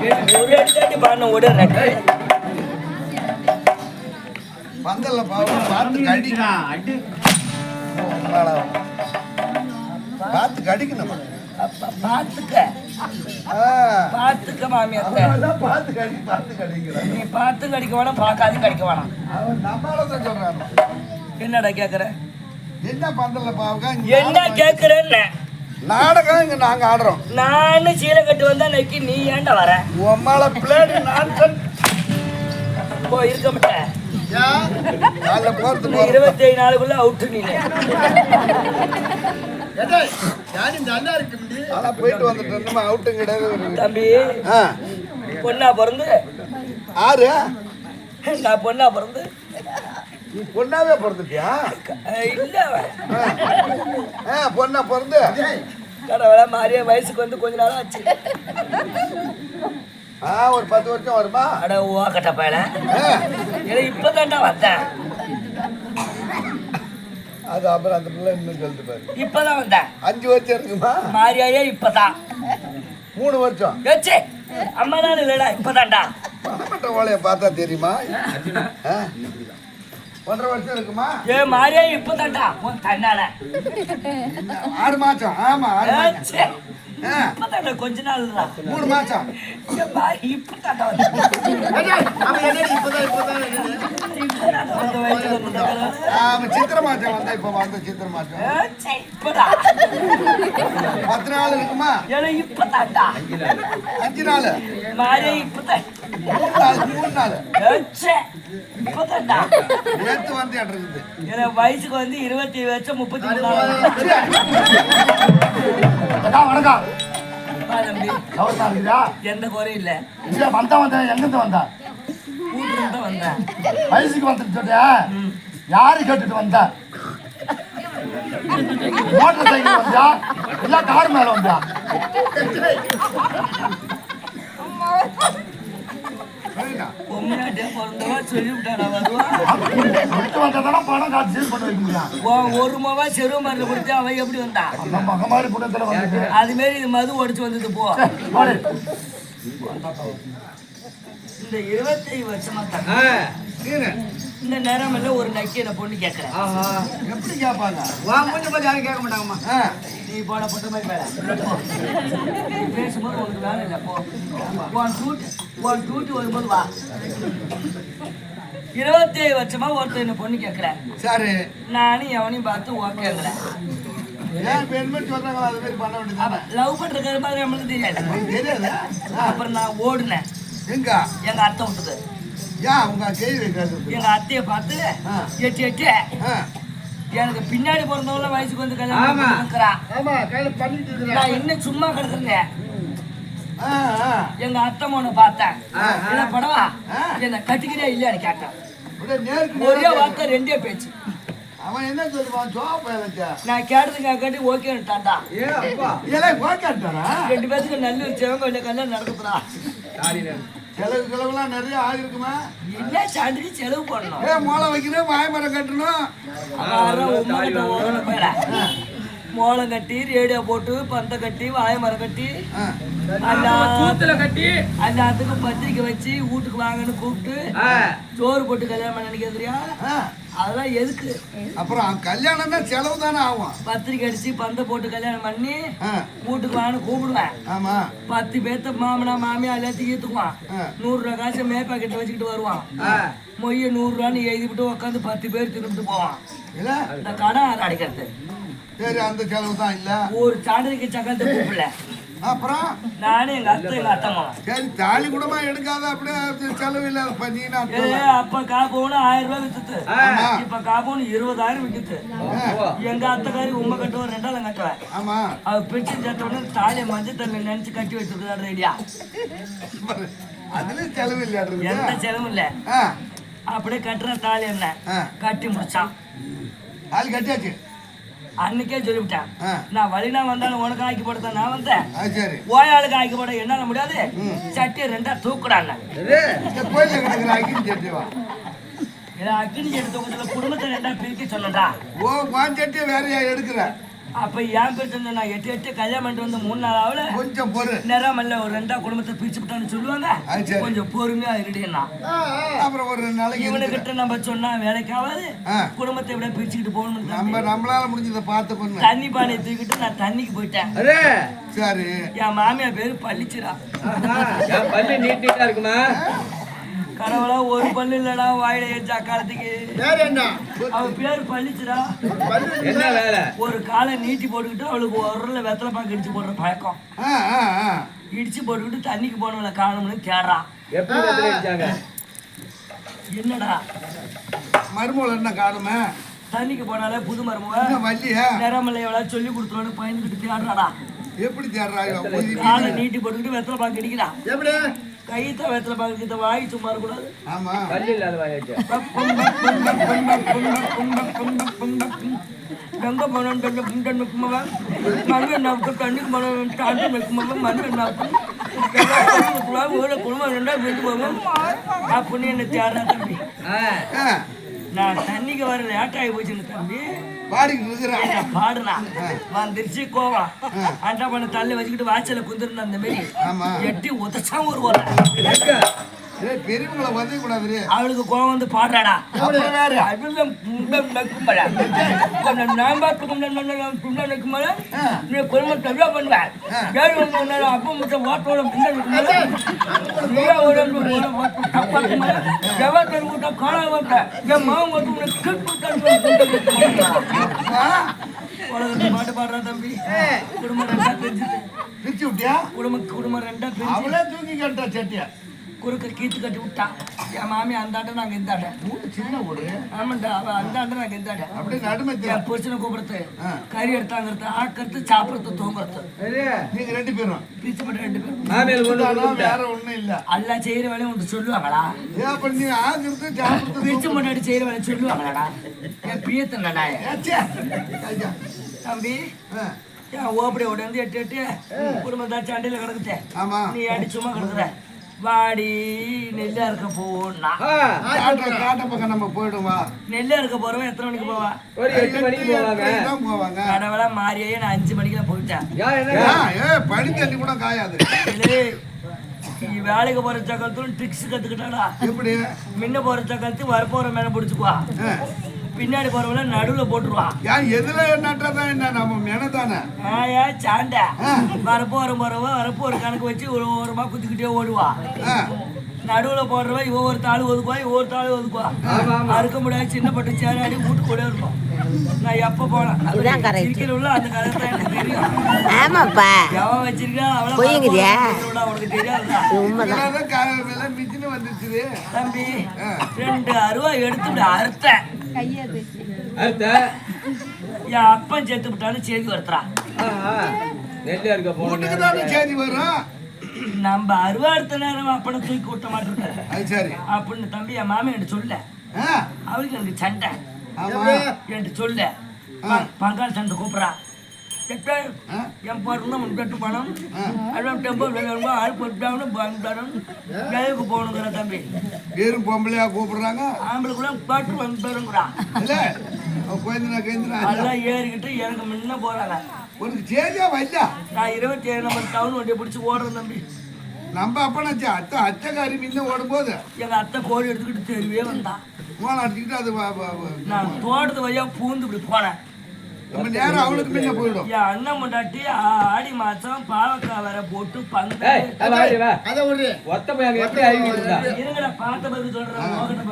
ஒரு பாடின ஓட பந்தல்ல பாவம் பார்த்து அடி பார்த்து கடிக்கணும் ஆ, பாத்துக்க மாமியாத்த பார்த்து கடி பார்த்து கடிக்கிறான் நீ பார்த்து கடிக்க வேணாம் பார்க்காதையும் கடிக்க வேணாம் நம்மளால சொல்றான் என்னடா கேக்குற? என்ன பந்தல்ல பாவங்க என்ன கேக்குறேன்னு. நாடகம் இங்க நாங்க ஆடுறோம். நானும் சீலை கட்டு வந்தா நக்கி நீ ஏன்டா வர? உம்மால பிளேடு நான் போ இருக்க மாட்டேன் இருபத்தி ஏழு நாளுக்குள்ள அவுட்டு நீ. போயிட்டு வந்துட்டு அவுட்டும் கிடையாது. தம்பி ஆ, பொண்ணா பிறந்து? ஆறு நான் பொண்ணா பிறந்து? நீ பொண்ணாவே பிறந்துட்டியா? இல்ல. ஆ, பொண்ணா பிறந்து? கடவுளா மாறிய வயசுக்கு வந்து கொஞ்ச நாள் ஆச்சு. ஆ ஒரு பத்து வருஷம் வருமா? அட ஓக்கட்ட பயல. ஆ, இல்லை இப்பதான்டா வந்தேன் அது அப்புறம் அந்த பிள்ளை இன்னும் சொல்லிட்டு பாரு. இப்பதான் வந்தேன் அஞ்சு வருஷம் இருக்குமா? மாரியாயே இப்பதான் மூணு வருஷம்? ஏச்சே அம்மா தான் இல்லடா இப்பதான்டா பணமட்ட ஓலைய பார்த்தா தெரியுமா? ஒன்றரை வருஷம் இருக்குமா? ஏ மாரியா இப்பதான்டா. உன் தன்னால ஆறு மாசம். ஆமா ஆறு மாசம். கொஞ்ச நாள் மூணு மாசம். வந்துட்டாங்க. ஆமா சித்திரை மாசம் வந்தா இப்ப வந்த சித்திரை மாசம். பத்து நாள் இருக்குமா? ஏன்னா இப்பதான்டா. அஞ்சு நாள். மாரியா இப்பதான். மூணு வயசுக்கு வந்து இருபத்தி வருஷம் முப்பத்தி மூணு வணக்கம். எந்த குறையும் இல்ல. இல்ல வந்தா வந்தா எங்கிருந்து வந்தா? கூட்டு வந்தேன் வயசுக்கு வந்துட்டு யாரு கேட்டுட்டு வந்தா? மோட்டர் சைக்கிள் வந்தா? இல்ல கார் மேல வந்தா. வருவா விட்டு வந்ததான பணம் காசு சீல் பண்ண வைக்க முடியும்? உன் ஒரு மாவா செருவு மருந்து கொடுத்து அவன் எப்படி வந்தா? அந்த மகமாரி குணத்துல வந்துட்டு. அது மாரி இது மது ஒடிச்சு வந்தது போ. இந்த இருபத்தி வருஷமா தான் இந்த நேரம் எல்லாம் ஒரு நக்கி என்ன பொண்ணு கேட்கறேன் எப்படி கேட்பாங்க ஆ, நீ போட பொட்ட மாதிரி. நீ பேசும்போது உனக்கு வேலை இல்லை போ. உன் டூட்டி உன் டூட்டி வரும்போது வா. இருபத்தி ஏழு வருஷமா ஒருத்தர் என்ன பொண்ணு கேட்கறேன் சரி. நானும் எவனையும் பார்த்து ஓகேங்கிறேன் லவ் பண்றது மாதிரி நம்மளுக்கு தெரியாது. அப்புறம் நான் ஓடுனேன். எங்க? எங்க அத்தை விட்டுது ஏன் உங்க கேள்வி எங்க அத்தையை பார்த்து. எட்டி எட்டி. எனக்கு பின்னாடி பிறந்தவங்கள வயசுக்கு வந்து கல்யாணம் நான் இன்னும் சும்மா கிடக்குறேன் எங்க அத்தை மோனை பார்த்தேன். என்ன படவா? ஆ. என்ன கட்டிக்கிறியா இல்லையான்னு கேட்டேன். ஒரே வார்த்தை ரெண்டே பேச்சு. அவன் என்ன சொல்லுவான்? சோப்பா நான் கேட்டதுக்கு கேட்டு ஓகேன்ட்டான்டா இதெல்லாம் கோக்காட்டாரா ரெண்டு பேத்துக்கு நல்ல சிவங்க கல்யாணம் நடக்குதுடா செலவு செலவுலாம் நிறைய ஆகிருக்குமா? என்ன சாண்டுக்கு செலவு பண்ணணும்? ஏ மோளம் வைக்கணும் வாய்மரம் கட்டணும். மோளம் கட்டி ரேடியோ போட்டு பந்த கட்டி வாய மரம் கட்டி கட்டி. எல்லாத்துக்கும் பத்திரிக்கை வச்சு வீட்டுக்கு வாங்கன்னு கூப்பிட்டு சோறு போட்டு கல்யாணம் பண்ண நினைக்கிறதுயா. அதெல்லாம் எதுக்கு? அப்புறம் கல்யாணம்னா செலவு தானே ஆகும். பத்திரிக்கை அடிச்சு பந்த போட்டு கல்யாணம் பண்ணி வீட்டுக்கு வாங்கன்னு கூப்பிடுவேன். ஆமா. பத்து பேர்த்த மாமனா மாமியா எல்லாத்தையும் ஈத்துக்குவான். நூறு ரூபா காசு மே பாக்கெட் வச்சுக்கிட்டு வருவான். மொய்ய நூறு ரூபான்னு எழுதிவிட்டு உட்காந்து பத்து பேர் திரும்பிட்டு போவான். இல்ல? இந்த கடன் யார் அடைக்கிறது. சரி அந்த செலவு தான் இல்ல. ஒரு சாண்டதுக்கு சக்கரத்தை கூப்பிடல. அப்புறம்? நானும் எங்க அத்தை எங்க அத்தை மாமா. சரி தாலி கூடமா எடுக்காத அப்படியே செலவு இல்ல. பண்ணீங்கன்னா ஏ அப்ப காப்போன்னு ஆயிரம் ரூபாய் ஆமா. இப்ப காப்போன்னு இருபதாயிரம் வித்துட்டு எங்க அத்தைக்காரி உண்மை கட்டுவார் ரெண்டாலும் கட்டுவேன் ஆமா. அவ பிடிச்சி சேர்த்தோடனே தாலியை மஞ்சள் தண்ணி நினைச்சு கட்டி வச்சிருக்காரு ரெடியா. அதுல செலவு இல்ல எந்த செலவும் இல்ல. அப்படியே கட்டுற தாலி என்ன. கட்டி முடிச்சான். தாலி கட்டியாச்சு. அன்னைக்கே சொல்லிவிட்டேன். நான் வழினா வந்தாலும் உனக்கு ஆக்கி போட நான் வந்தேன். ஓயாளுக்கு ஆக்கி போட என்னால முடியாது? சட்டியை ரெண்டா இதை அக்கினி எடுத்த குடும்பத்தை ரெண்டா பிரிக்க சொன்னடா ஓ பாஞ்சட்டி வேறையா எடுக்கிற. அப்ப என் பேர் நான் எட்டு எட்டு கல்யாணம் பண்ணிட்டு வந்து மூணு நாள் ஆகல. கொஞ்சம் பொறு. நேரமல்ல ஒரு ரெண்டா குடும்பத்தை பிரிச்சு விட்டான்னு சொல்லுவாங்க. கொஞ்சம் பொறுமையா இருடினா அப்புறம் ஒரு நாளைக்கு. இவனுக்கிட்ட நம்ம சொன்னா வேலைக்கு ஆகாது. ஆ. குடும்பத்தை விட பிரிச்சுக்கிட்டு போகணும் நம்ம நம்மளால முடிஞ்சதை பார்த்து பண்ணு. தண்ணி பானையை தூக்கிட்டு நான் தண்ணிக்கு போயிட்டேன். அரே. சரி. என் மாமியார் பேரு பள்ளிச்சிரா. நீட் நீட்டா இருக்குமா? கடவுளா ஒரு பல்லு இல்லடா வாயில ஏச்சா காலத்துக்கு வேற என்ன? அவ பேரு பள்ளிச்சிரா என்ன வேலை? ஒரு காலை நீட்டி போட்டுக்கிட்டு அவளுக்கு ஒரு வெத்தலை பாக்கு இடிச்சு போடுற பழக்கம். இடிச்சு போட்டுக்கிட்டு தண்ணிக்கு போனவளை காணும்னு தேடுறான் என்னடா? மருமகள் என்ன காணுமே? தண்ணிக்கு போனாலே புது மருமக. என்ன வள்ளியா எவ்வளோ சொல்லி கொடுத்துருவான்னு பயந்துக்கிட்டு தேடுறாடா. எப்படி தேடுறாங்க போய் காலை நீட்டி போட்டுக்கிட்டு வெத்தலை பாக்கு அடிக்கிறான் எப்படி? கைத்த வெத்தலை பாக்கு இந்த வாய் சும்மா இருக்கக்கூடாது. ஆமா. பல்லு இல்லாத வாயாச்சு எங்க போனோம் புண்டன் வைக்குமவன் மண்ணு நாக்கு தண்ணிக்கு போனோம் தாண்டி வைக்குமவன் மண்ணு நாக்கு ஊழ குடும்பம் ரெண்டா வீட்டு போவோம். அப்படின்னு என்ன தேடுறா தம்பி? ஆ, ஆ. நான் தண்ணிக்கு வர லேட் ஆகி போச்சுன்னு தம்பி. பாடுனா வந்துருச்சு கோவம் அண்டா பண்ண தள்ளி வச்சுக்கிட்டு வாசல்ல குந்திருந்த அந்த மாதிரி ஆமா. எட்டி உதச்சா ஒரு பெரியவங்களை வந்து கூடாது அவளுக்கு கோவம் வந்து பாடுறாடா. பாட்டு பாடுறா தம்பி. குடும்பம் ரெண்டா பிரிச்சு விட்டியா? குடும்பம் குடும்பம் ரெண்டா அவளே தூக்கி கட்டா சட்டியா. குறுக்க கீத்து கட்டி விட்டான் என் மாமி அந்தாண்ட நாங்க சின்ன வீடு ஆமாண்டா அவ அந்தாண்ட நாங்க இந்தாண்ட அப்படியே நடுமை என் புருஷனை கூப்பிடுறது. கறி எடுத்தாங்கிறது ஆக்கிறது சாப்பிடுறது தூங்குறது. நீங்க ரெண்டு பேரும். ரெண்டு. வேற ஒண்ணும் இல்ல. எல்லாம் செய்யற வேலையும் உண்டு சொல்லுவாங்களா? பிரிச்சு முன்னாடி செய்யற வேலை சொல்லுவாங்களாடா? என். ஐயா. தம்பி ஓப்படி உடந்து எட்டு எட்டு குடும்பத்தா சண்டையில கிடக்குது ஆமா. நீ அடி சும்மா கிடக்குற? வாடி நெல்லா இருக்க போனா காட்ட பக்கம் நம்ம போயிடுவா நெல்லா இருக்க போறவன் எத்தனை மணிக்கு போவா? ஒரு எட்டு மணிக்கு போவாங்க. போவாங்க. கடவுளா மாறியே நான் அஞ்சு மணிக்கு போயிட்டேன். ஏ தண்ணி கூட காயாது. நீ வேலைக்கு போற சக்கரத்தும் ட்ரிக்ஸ் கத்துக்கிட்டாடா. எப்படி? முன்ன போற சக்கரத்து வரப்போற மேல பிடிச்சுக்குவா. பின்னாடி போறவங்கள நடுவுல போட்டுருவான். ஏன் எதுல நட்டாதான் என்ன? நம்ம மெனதானே. ஆயா சாண்டை. வரப்போற போறவ வரப்போ ஒரு கணக்கு வச்சு ஒரு ஓரமா குத்திக்கிட்டே ஓடுவா நடுவுல போடுறவ இவ ஒரு தாள் ஒதுக்குவா இவ ஒரு தாள் ஒதுக்குவா அறுக்க முடியாது சின்ன பட்டு சேராடி வீட்டு கூட இருக்கும். நான் எப்ப போனேன்? உள்ள அந்த கதை தான் எனக்கு தெரியும். ஆமாப்பா. எவன் வச்சிருக்கா மேல மிச்சின்னு வந்துருச்சு தம்பி ரெண்டு அருவா எடுத்துட்டு அறுத்தேன். என் அப்பன் செத்து விட்டாலும் செய்தி ஆ. நெல்லியா இருக்க செய்தி வரும் நம்ம அருவா எடுத்த நேரம் அப்பனை தூக்கி விட்ட மாட்டேன். சரி. அப்படின்னு தம்பி என் மாமன் என்கிட்ட சொல்ல. ஆ, அவளுக்கு எனக்கு சண்டை. ஆமா. என்கிட்ட சொல்ல. பங்காளி சண்டை கூப்பிட்றா. எட்ட ஆ. என் பிறந்த முன்பெட்டு பணம் அதான் டெம்போ வேணுமா ஆள் போட்டாங்கன்னு பந்தாரம் வேலைக்கு போகணுங்கிற தம்பி. வெறும் பொம்பளையா கூப்பிடுறாங்க. ஆம்பளுக்குள்ள பாட்டு வந்துருங்கிறா. இல்ல கோயந்தனா கேந்திரா அதெல்லாம் ஏறிக்கிட்டு எனக்கு முன்ன போறாங்க. உனக்கு செய்தியா வையா நான் இருபத்தி ஏழு நம்பர் டவுன் வண்டியை பிடிச்சி ஓடுறேன் தம்பி. நம்ம அப்பனாச்சு அத்தை அத்தைக்காரி மின்ன ஓடும்போது? எங்க அத்தை கோழி எடுத்துக்கிட்டு தெருவே வந்தான் போன அடிச்சுக்கிட்டு அது நான் தோட்டத்து வழியா பூந்து இப்படி போனேன். நம்ம நேரம் அவளுக்கு முன்ன போயிடும் என் அண்ணன் முண்டாட்டி ஆடி மாசம் பாவக்காய் வர போட்டு பங்கு. அதை விடு ஒத்த பையன் எப்படி இருங்கடா பார்த்த சொல்றேன் மோகன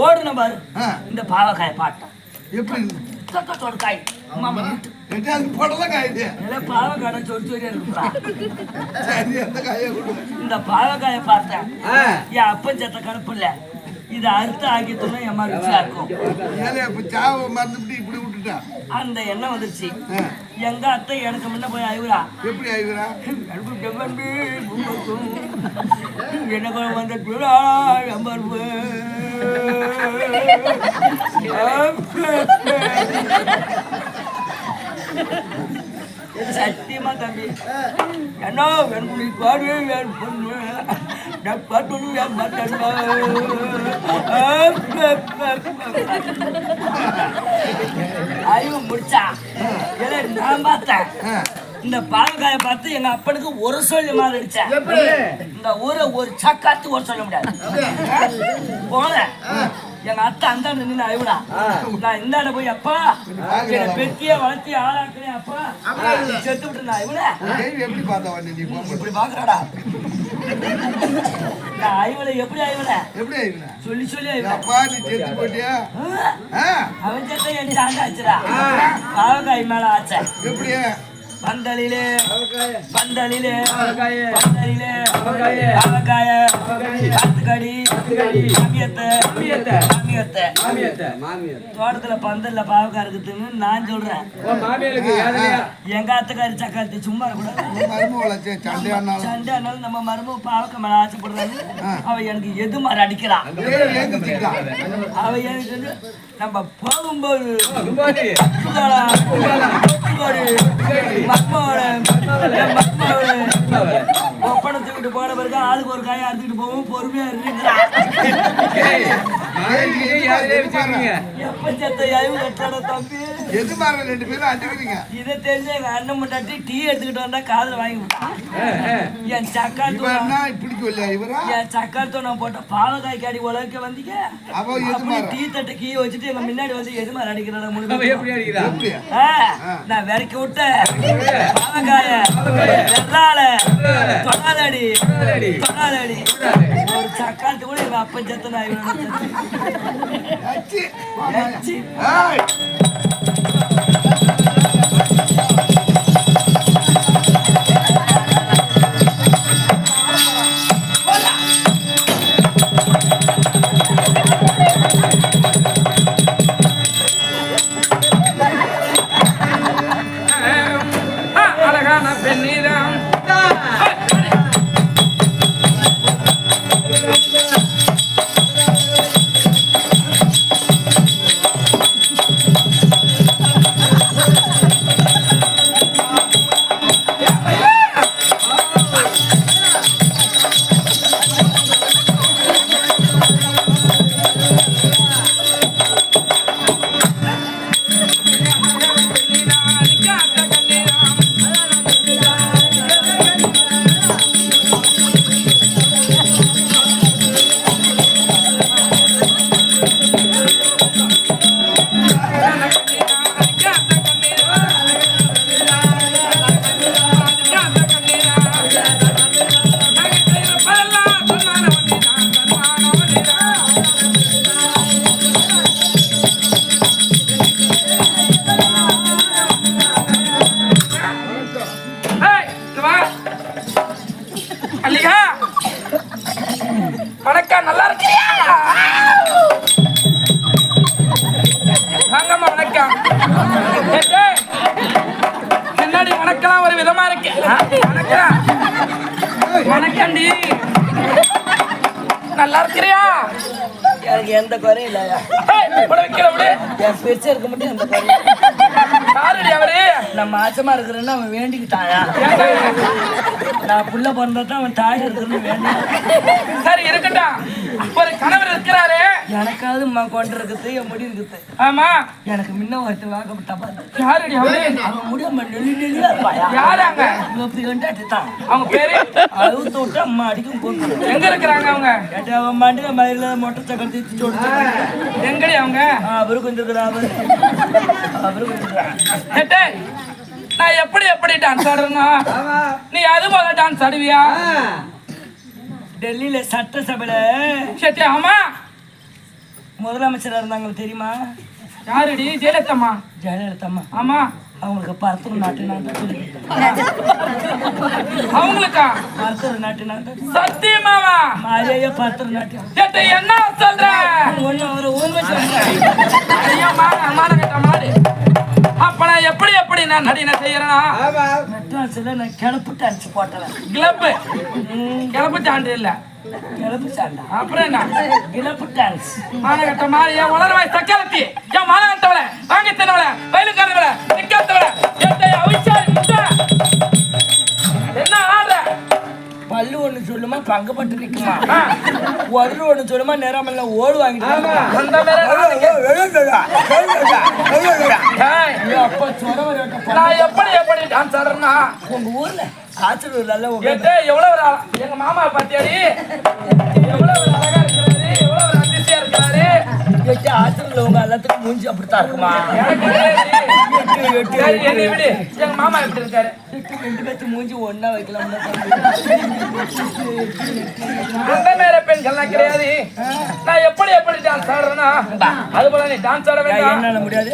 ஓடுன பாரு இந்த பாவக்காய் பாட்டேன் எப்படி தொட்டத்தோட காய் மாமா வீட்டு. எட்டாவது போடல காயுது நில பாவக்காய் சொறி சொரியா இருக்குடா சரி அந்த காயை கொடு. இந்த பாவக்காயை பார்த்தேன். என் அப்பன் செத்த கருப்பு இல்ல. இதை அறுத்து ஆக்கிட்டோம்னா என் மாதிரி ருச்சியா இருக்கும் ஏலே இப்ப சாவை மறந்துவிட்டு இப்படி விட்டுட்டா? அந்த எண்ணம் வந்துருச்சு. எங்க அத்தை எனக்கு முன்ன போய் அழுகுறா. எப்படி பூமக்கும். எனக்கு வந்த பிழா எம்பருவு. சத்தியமா தம்பி. என்ன வெண்புலி பாடு என் பொண்ணு அறிவு முடிச்சா? ஏலே, நான் பார்த்தேன். இந்த பாலக்காய பார்த்து எங்க அப்பனுக்கு ஒரு சொல்லி எப்படி? இந்த ஊரை ஒரு சக்காத்து ஒரு சொல்ல முடியாது போனேன் எங்க அத்தை அந்த நின்று அழுவிடா நான் இந்த போய் அப்பா என்னை பெத்திய வளர்த்தி ஆளாக்குறேன் அப்பா. செத்து விட்டு நான் கேள்வி எப்படி பார்த்தா நீ இப்படி பாக்குறாடா நான் அழுவலை எப்படி அழுவல எப்படி சொல்லி சொல்லி அழுவல அப்பா நீ செத்து போட்டியா? ஆ, அவன் செத்த என் சாண்டாச்சுடா பாவக்காய் மேல ஆச்ச. எப்படி பந்தலிலே பந்தலிலே. பந்தலிலே. பாவக்காய. காத்துக்கடி. மாமியத்தை மாமியத்தை. மாமியத்தை மாமியாத்த மாமியார் தோட்டத்துல பந்தல்ல இருக்குதுன்னு நான் சொல்றேன். எங்க அத்தைக்காரி சக்காத்தி சும்மா சே- சண்டையானாலும் சண்டை ஆனாலும் நம்ம மருமக பாவக்காய் மேல ஆசைப்படுறாங்க. அவ எனக்கு எது மாதிரி அடிக்கிறான். அவ எனக்கு வந்து நம்ம போகும்போது கும்பாடி. ஒத்துக்காடா, ஒப்பனை தூக்கிட்டு போன பிறகு ஆளுக்கு ஒரு காயை அறுத்துக்கிட்டு போவோம். பொறுமையா அடிக்கிறீங்க? இதை தெரிஞ்ச எங்க அண்ணன் முட்டாட்டி டீ எடுத்துக்கிட்டு வந்தா காதுல வாங்கி என் இவரா? என் சக்காத்து நான் போட்ட பாலக்காய் காடி உலக வந்தீங்க. டீ தட்டை கீ வச்சுட்டு எங்க முன்னாடி வந்து எது மாதிரி அடிக்கிறாங்க அவன் முடிவு எப்படி அடிக்கிறா? ஆ, நான் விரக்கி விட்டேன். பாவக்காய. வெள்ளால தொடாதடி. தொடாதடி ஒரு சக்காத்து கூட எங்க அப்பன் செத்த எந்த குறையும் இல்லையா என் பெருசா இருக்க மட்டும் எந்த குறையும் நம்ம ஆச்சமா இருக்கிறேன்னு அவன் வேண்டிக்கிட்டாயா? நான் புள்ள பிறந்தா அவன் தாய் இருக்கிறேன்னு வேண்டி சரி இருக்கட்டும். ஒரு கணவர் இருக்கிறாரு. எனக்காவது அம்மா கொண்டு இருக்குது என் முடி இருக்குது ஆமா? எனக்கு முன்ன ஒருத்தர் பாரு. அவரு அவன் முடியாம நெல்லி நெல்லியா இருப்பாயா யாராங்க இப்படி கண்டாட்டி தான். அவங்க பேரு? அழுத்து விட்டு அம்மா அடிக்கும் போட்டு. எங்க இருக்கிறாங்க அவங்க? கேட்டு அவன் மாட்டுக்கு மயில மொட்டை சக்கரத்தி சொல்லிட்டு எங்கடி அவங்க? அவரு கொஞ்சம் இருக்கிறா அவரு. அவரு கொஞ்சம் நான் எப்படி எப்படி டான்ஸ் ஆடுறேன்னா? நீ அது போல டான்ஸ் ஆடுவியா? டெல்லியில சட்டசபையில சரி ஆமா. முதலமைச்சரா இருந்தாங்க தெரியுமா? யாருடி? ஜெயலலிதம்மா. ஜெயலலிதா அம்மா ஆமா. அவங்களுக்கு பரத்துரு நாட்டு நான் தான் அவங்களுக்கா? பரத்துரு நாட்டு நான் தான் சத்தியமாவா? மாரியா பரத்துரு நாட்டு என்ன சொல்ற? ஒண்ணு அவரை ஊமை சொல்றேன். ஐயா மான மான கட்ட மாடு அப்ப நான் எப்படி எப்படி நான் நடினை செய்யறேனா? மெட்ராஸ்ல நான் கிளப்பு டான்ஸ் போட்டேன் கிளப்பு. கிளப்பு சான்று இல்ல. கிளப்பு சாண்டா அப்புறம் என்ன? கிளப்பு டான்ஸ் மானகட்ட மாறி என் உலர்வாய் சக்கரத்தி என் மானகட்டவள? வாங்கி தின்னவள? வயலுக்காரவள? நிக்காத்தவள என் சொல்லுமா பங்கப்பட்டு ஆ, ஒரு ஒண்ணு சொல்லுமா நேரம் எல்லாம் ஓடு வாங்கிட்டு நான் எப்படி எப்படி டான்ஸ் ஆடுறேன்னா உங்க ஊர்ல கேட்டு எவ்வளவு எங்க மாமா பாத்தியாடி எவ்வளவு அழகா இருக்கிறாரு எவ்வளவு அதிசயா இருக்கிறாரு எட்டு ஆச்சரியர்ல உங்க எல்லாத்துக்கும் மூஞ்சி அப்படித்தான் இருக்குமா? என்னை விடு. எங்க மாமா எப்படி இருக்காரு ரெண்டு பேத்து மூஞ்சி ஒண்ணா வைக்கலாம் அந்த நேர பெண்கள்லாம் கிடையாது. நான் எப்படி எப்படி டான்ஸ் ஆடுறேன்னா அது போல நீ டான்ஸ் ஆட வேண்டாம். என்னால முடியாது.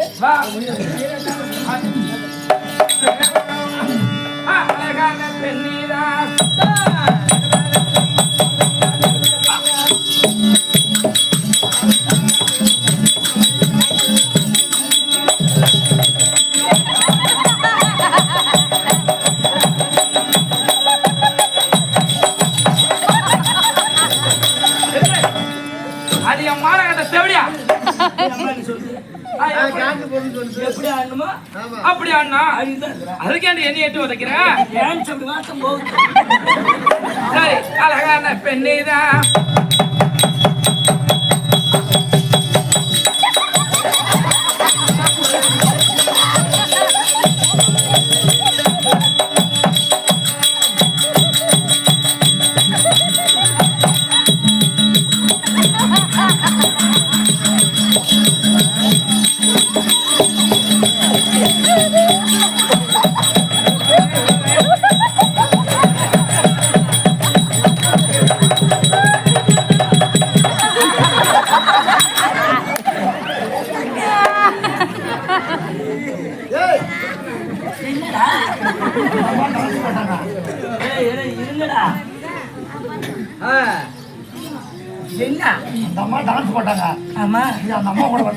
அதுக்கேண்டி என்ன எட்டு உதைக்கிறேன் டான்ஸ் அப்படி வாசம் போகுது. சரி அழகான பெண்ணிதான். ஏய்,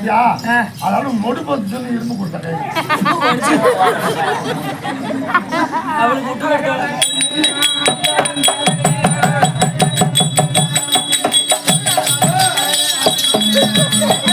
ஆ. அதனால நொடி போட்டு சொல்லி இரும்பு கொடுத்தேன். அவளுக்கு விட்டு விட்டு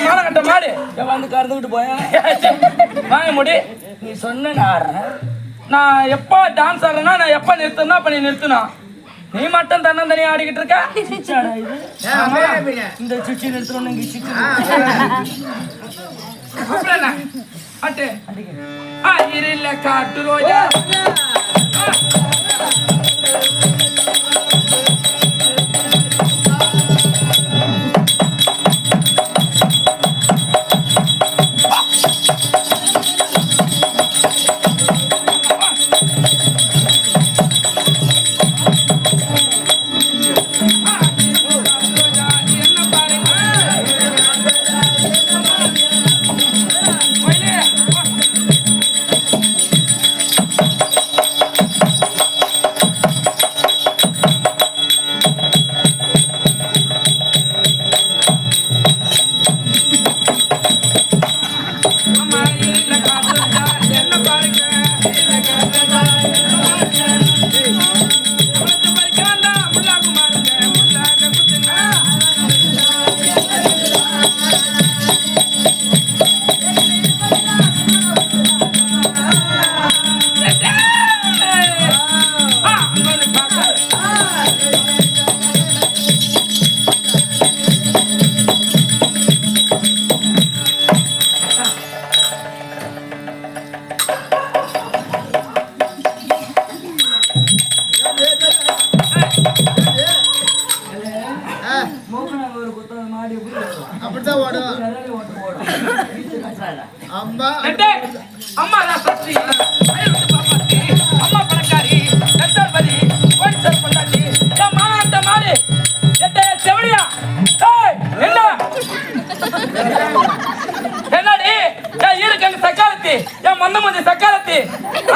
ஆடுற மானகட்ட மாடு வந்து கறந்துக்கிட்டு போயா? வாங்க முடி. நீ சொன்ன நான் ஆடுறேன். நான் எப்போ டான்ஸ் ஆடுறேன்னா நான் எப்போ நிறுத்தணும் அப்ப நீ நிறுத்தணும் நீ மட்டும் தன்னந்தனியா ஆடிக்கிட்டு இருக்க. இந்த சிச்சி நிறுத்தணும் இங்க சிச்சி அட்டு ஆ இருல காட்டு ரோஜா. ஓடும்? ஓடும் அம்மா. அம்மா சக்தி அம்மா பணக்காரி மாநாட்ட மாடு. செவடியா என்ன? என்னடி? என் ஈரக்கண்ணு சக்காலத்தி. என் மந்த மந்தி சக்காலத்தி.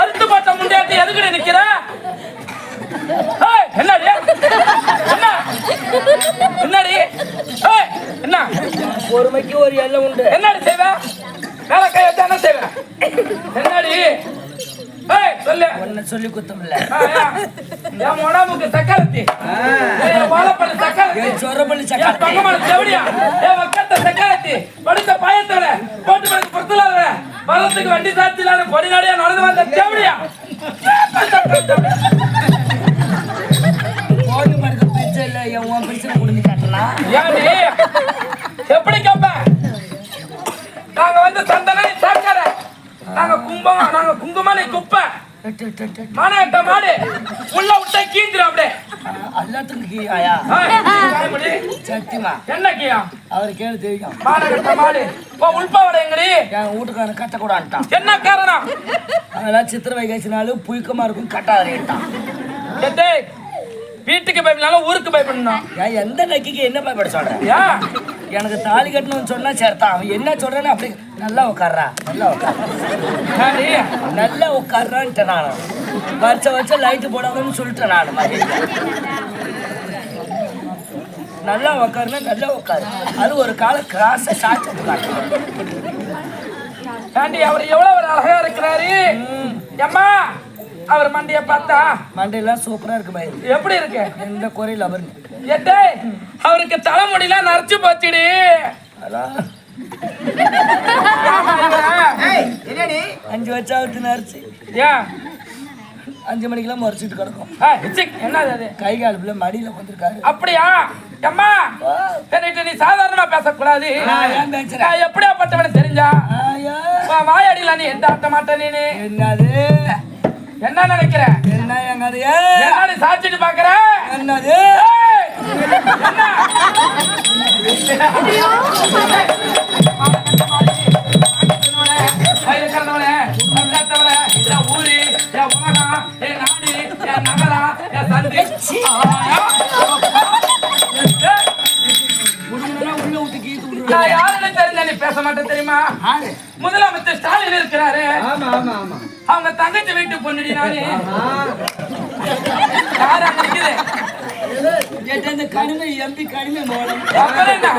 அறுத்து போட்ட முண்டியாட்டி எதுக்குடி நிக்கிற? பொறுமைக்கு ஒரு எல்லை உண்டு. என்னடி செய்வ? மேல கை வச்சா என்ன செய்வ? என்னடி? சொல்லு. ஒன்னு சொல்லி குத்தமில்ல. என் உடம்புக்கு சக்கரத்தி. என் வாழைப்பழம் சக்கரத்தி. சொரப்பள்ளி என் சக்கரை பங்கமல செவடியா? என் மக்கத்த சக்கரத்தி. படுத்த பாயத்தோட போட்டு படுத்து பொறுத்தலாத. வரத்துக்கு வண்டி சாத்திலாத பொடி நாடியா நடந்து வந்த செவடியா? வந்து சந்தனை சக்கரை நாங்க கும்பம் நாங்க குங்குமம் நீ குப்பை மானாட்ட மாடு. உள்ள விட்ட கீந்துரும் அப்படியே. எல்லாத்துக்கும் கீழாயா ஏய், காய் முடி. சத்தியமா. என்ன கீயா அவர் கேளு தெரியும் மானகட்ட மாடு. ஓ உள்பாவடை எங்கடி? என் வீட்டுக்காரன் கட்டக்கூடான்ட்டான் என்ன காரணம்? அதெல்லாம் சித்திர வைகாசினாலும் புழுக்கமா இருக்கும் எட்டே வீட்டுக்கு பயப்படலாம் ஊருக்கு பயப்படணும் ஏன் எந்த நக்கிக்கு என்ன பயப்பட சொல்றேன் ஏன் எனக்கு தாலி கட்டணும்னு சொன்னா சரிதான். அவன் என்ன சொல்றான்னு அப்படி நல்லா உட்கார்றா. நல்லா உட்கார்றா? நல்லா உட்கார்றான்ட்டு நான். வருஷம் வருஷம் லைட்டு போடாதன்னு சொல்லிட்டேன் நான். நல்லா உட்காருனா நல்லா உட்காரு. அது ஒரு கால கிராஸை சாட்சி ஏன்டி அவர் எவ்வளவு அழகா இருக்கிறாரு? அம்மா அவர் மண்டைய பார்த்தா மண்டையெல்லாம் சூப்பரா இருக்கு மயில் எப்படி இருக்கு? எந்த குறையில் அவருங்க எட்டே அவருக்கு தலைமுடியெல்லாம் நரைச்சு போச்சுடி. அஞ்சு வருஷம் நரிச்சு. ஏன் அஞ்சு மணிக்கெல்லாம் முறைச்சிட்டு கிடக்கும். என்னது அது? கை கால் பிள்ளை மடியில் வந்திருக்காரு அப்படியா? அம்மா நீ சாதாரணமா பேசக்கூடாது. நான் ஏன் பேசுறேன்? நான் எப்படியாப்பட்டவன தெரிஞ்சா? வாயடியில நீ எந்த ஆட்ட மாட்ட நீனு? என்னது? என்ன நினைக்கிற? என்ன எங்கது என்ன? நீ சாச்சிட்டு பாக்குற என்னது ஊரு, என் உலகம், என் நாடு, என் நகரம், என் சந்தி. நான் யாருன்னு தெரிஞ்ச நீ பேச மாட்டேன் தெரியுமா? முதலமைச்சர் ஸ்டாலின் இருக்கிறாரு. ஆமா ஆமா ஆமா. அவங்க தங்கச்சி வீட்டு பொண்ணுடி நானு. யாரு அங்க நிக்குது? கேட்ட இந்த கடுமை எம்பி கடுமை மோடம் அப்புறம் என்ன?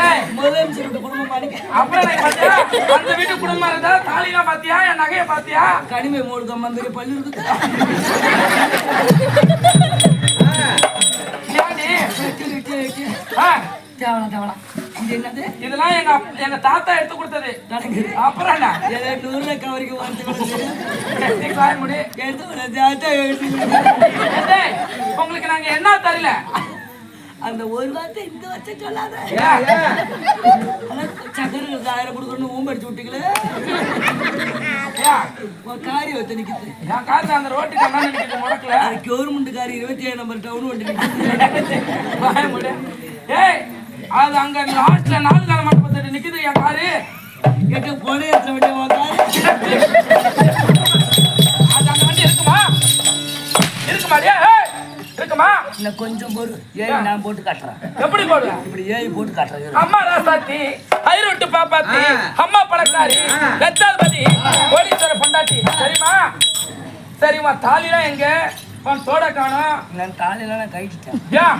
ஏய், முதலமைச்சர் குடும்பம் அப்புறம் அந்த வீட்டு குடும்பம் இருந்தா தாலிலாம் பாத்தியா என் நகைய பாத்தியா கடுமை மோடு கம்மாந்திரி பள்ளி இருக்குது தேவலாம் தேவலாம் இது என்னது? இதெல்லாம் எங்க எங்க தாத்தா எடுத்து கொடுத்தது. அப்புறம் என்ன? ஏதோ நூறுல கவரிக்கு வந்து கொடுக்குது நீ காய முடி. எடுத்து ஜாத்தா எடுத்து உங்களுக்கு நாங்க என்ன தரல? அந்த ஒரு வார்த்தை இந்த வருஷம் சொல்லாத. ஏன்? ஆனா சக்கரை ஆயிரம் கொடுக்கணும் ஊம்படிச்சு விட்டீங்களே. காரி ஒருத்த நிக்குது. காசு அந்த ரோட்டுக்கு முடக்கல. கவர்மெண்ட் காரி இருபத்தி ஏழு நம்பர் டவுன் மூடு. ஏய் அது அங்க லாஸ்ட்ல நாலு கால மண்டபத்துல நிக்குது என் காரு. எட்டு வண்டி உன் காரி அது அந்த வண்டி இருக்குமா? இருக்குமா இருக்குமா? இன்னும் கொஞ்சம் பொறு ஏய் நான் போட்டு காட்டுறேன். எப்படி போடுவேன் இப்படி ஏய் போட்டு காட்டுறேன் அம்மா ராசாத்தி ஐரோட்டு பாப்பாத்தி அம்மா பணக்காரி லட்சாதிபதி கோடீஸ்வர பொண்டாட்டி. சரிம்மா? சரிம்மா தாலிலாம் எங்க? உன் காணும் நான் காலையில நான் கைட்டிட்டேன் ஏன்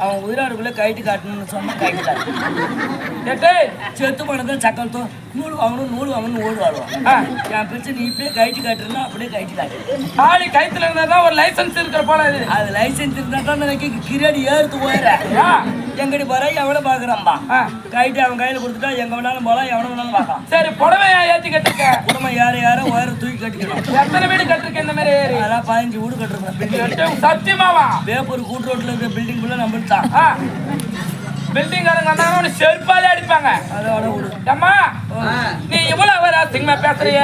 அவன் உயிராடுக்குள்ள கைட்டு காட்டணும்னு சொன்னா கைட்டு ஏட்டே செத்து போனதான் சக்கல் தோ நூல் வாங்கணும் நூல் வாங்கணும் ஓடு வாழ்வான் என் பிரச்சனை இப்படியே கைட்டு காட்டுறேன்னா அப்படியே கைட்டு காட்டு. தாலி கைத்துல இருந்தா தான் ஒரு லைசென்ஸ் இருக்கிற போல இது அது லைசென்ஸ் இருந்தா தான் எனக்கு கிரேடி ஏறுத்து ஏன்? எங்கடி போற? எவனை பாக்குறான்பா? ஆ, கைட்டு அவன் கையில கொடுத்துட்டா எங்க வேணாலும் போலாம் எவன வேணாலும் பார்க்கலாம். சரி புடவையா ஏத்தி கட்டிருக்க? குடும்பம் யார யார உயர தூக்கி கட்டிக்கணும். எத்தனை வீடு கட்டிருக்க இந்த மாதிரி ஏறி? அதான் பதினஞ்சு வீடு கட்டுறேன் எட்டு, சத்தியமாவா? வேப்பூர் கூட்டு ரோட்ல இருக்கிற பில்டிங் தான். ஆ, பில்டிங் காரங்க வந்தாங்கன்னா உன்னை செருப்பாலே அடிப்பாங்க. அம்மா நீ இவ்வளவு ஒரு அசிங்கமா பேசுறிய?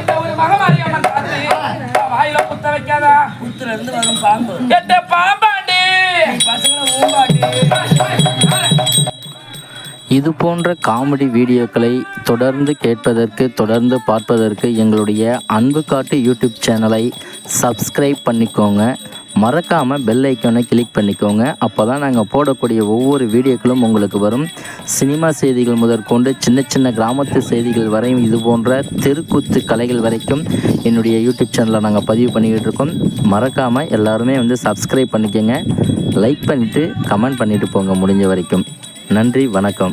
இந்த ஒரு மகமாரி அம்மன் பார்த்து வைக்காதா? புத்துல இருந்து வரும் பாம்பு. எட்ட பாம்பாண்டி? பசங்களை ஊம்பாட்டி இது போன்ற காமெடி வீடியோக்களை தொடர்ந்து கேட்பதற்கு தொடர்ந்து பார்ப்பதற்கு எங்களுடைய அன்பு காட்டு யூடியூப் சேனலை சப்ஸ்கிரைப் பண்ணிக்கோங்க. மறக்காமல் பெல் கிளிக் பண்ணிக்கோங்க. அப்போ தான் நாங்கள் போடக்கூடிய ஒவ்வொரு வீடியோக்களும் உங்களுக்கு வரும். சினிமா செய்திகள் முதற்கொண்டு சின்ன சின்ன கிராமத்து செய்திகள் வரையும் இது போன்ற தெருக்கூத்து கலைகள் வரைக்கும் என்னுடைய யூடியூப் சேனலை நாங்கள் பதிவு பண்ணிக்கிட்டு இருக்கோம். மறக்காமல் எல்லாருமே வந்து சப்ஸ்கிரைப் பண்ணிக்கோங்க. லைக் பண்ணிவிட்டு கமெண்ட் பண்ணிவிட்டு போங்க முடிஞ்ச வரைக்கும். நன்றி வணக்கம்.